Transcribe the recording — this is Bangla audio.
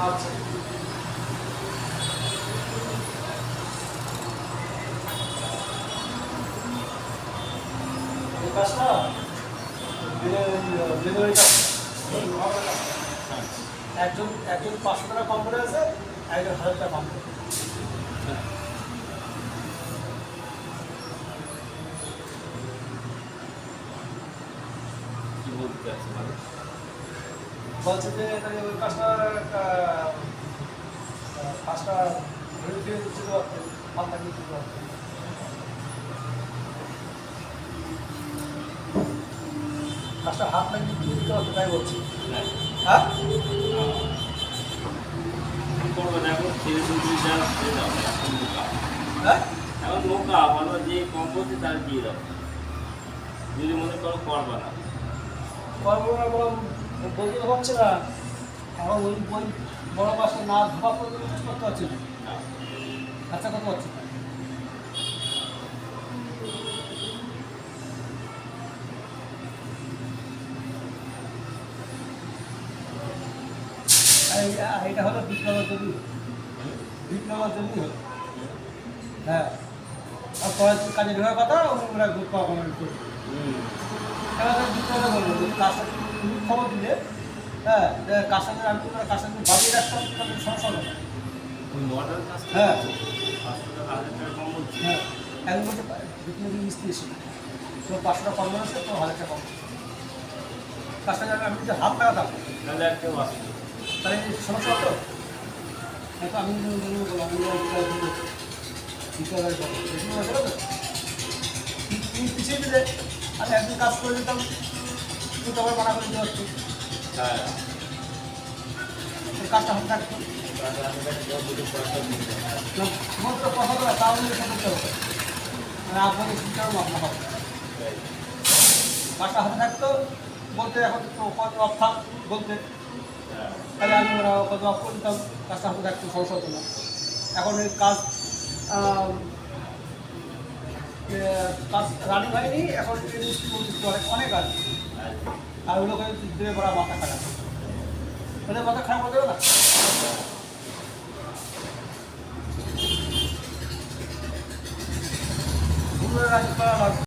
আচ্ছা। এই কাজটা ডেলিভারি কাজ একজন একজন পাঁচশো টাকা কম করে আছে একজন হাজার টাকা কম করে কি বলতে চাচ্ছি বলছে যে এটা ওই কাজটা কাজটা পারতেন মাথা দিতে পারতেন কাজটা হাত লাগিয়ে দিতে পারতেন তাই বলছি। হ্যাঁ? কি করবেন এখন ছেলে দুটি দিয়ে দাও এখন নৌকা। হ্যাঁ? এখন নৌকা বলো যে কম বলছে তার দিয়ে দাও। যদি মনে করো করবা না। কর্মরা বড় বলতে তো পারছে না আমার ওই বই বড় মাসে না ধোয়া পর্যন্ত করতে পারছি না। আচ্ছা কত আর এটা হলো বিপ্লবের জমি। বিপ্লবের জমি হ্যাঁ। কাজে ঢোকার কথা গ্রুপ কমেন্ট করি তুমি খবর দিলে হ্যাঁ কাজটা যদি আমি কাজটা যদি বাজিয়ে রাখতাম সমস্যা ওই হ্যাঁ। টাকা টাকা হ্যাঁ একজন বলতে বিপ্লবী মিস্ত্রি এসে তোমার পাঁচশো টাকা কম আছে তোমার হাজার টাকা কম। কাজটা যদি আমি যদি হাত একটা আসবে। তাহলে সমস্যা হতো হয়তো আমি তুমি একদিন কাজ করে দিতাম তুমি তোমার মানা করে দিতে হ্যাঁ কাজটা হাতে থাকতো তাহলে হবে। নিয়ে করতে হবে হবে কাজটা হাতে থাকতো বলতে এখন তো কত অফ থাক বলতে তাহলে আমি ওরা কত অফ দিতাম, কাজটা হাতে থাকতো সমস্যা হতো না এখন এই কাজ রানিং হয়নি, এখন অনেক আছে। আর ওগুলোকে দূরে করা মাথা খারাপ তাহলে মাথা খারাপ হতে না? ওগুলো করা লাগবে।